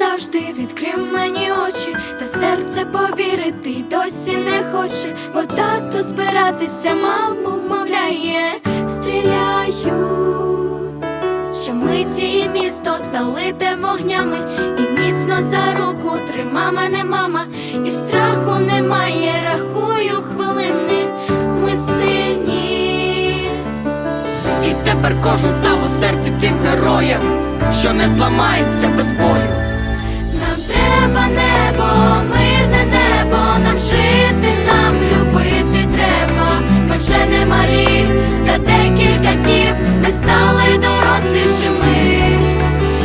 назавжди відкрив мені очі, та серце повірити досі не хоче, бо тато збиратися, маму вмовляє, стріляють. Щомиті і місто залите вогнями, і міцно за руку трима мене мама, і страху немає, рахую хвилини, ми сильні. І тепер кожен став у серці тим героєм, що не зламається без бою. Нам треба небо, мирне небо, нам жити, нам любити треба. Ми вже не малі, за декілька днів ми стали дорослішими.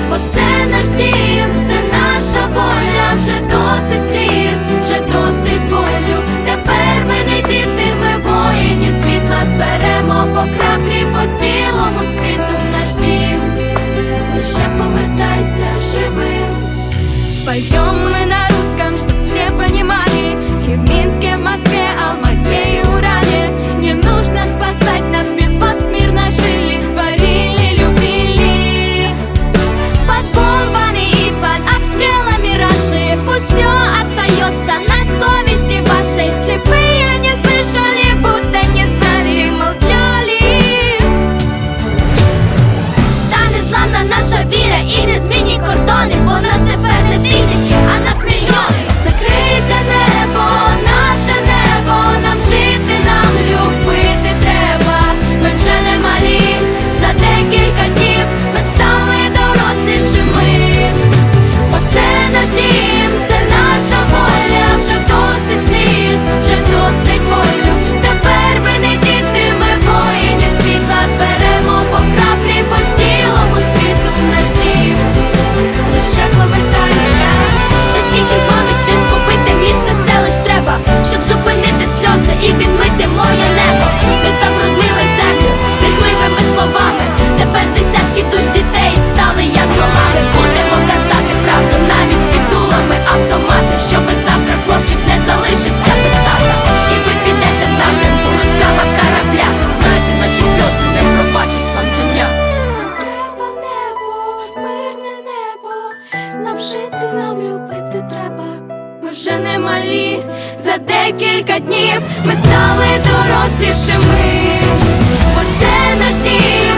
Бо це наш дім, це наша воля, вже досить сліз, вже досить болю. Тепер ми не діти, ми воїнів світла зберемо по краплі по цілому світу наш дім. Лише повертайся живим. Споем мы на русском, чтоб все понимали. И в Минске, в Москве, Алмате жити, нам любити треба. Ми вже не малі, за декілька днів ми стали дорослішими. Бо це наш дім,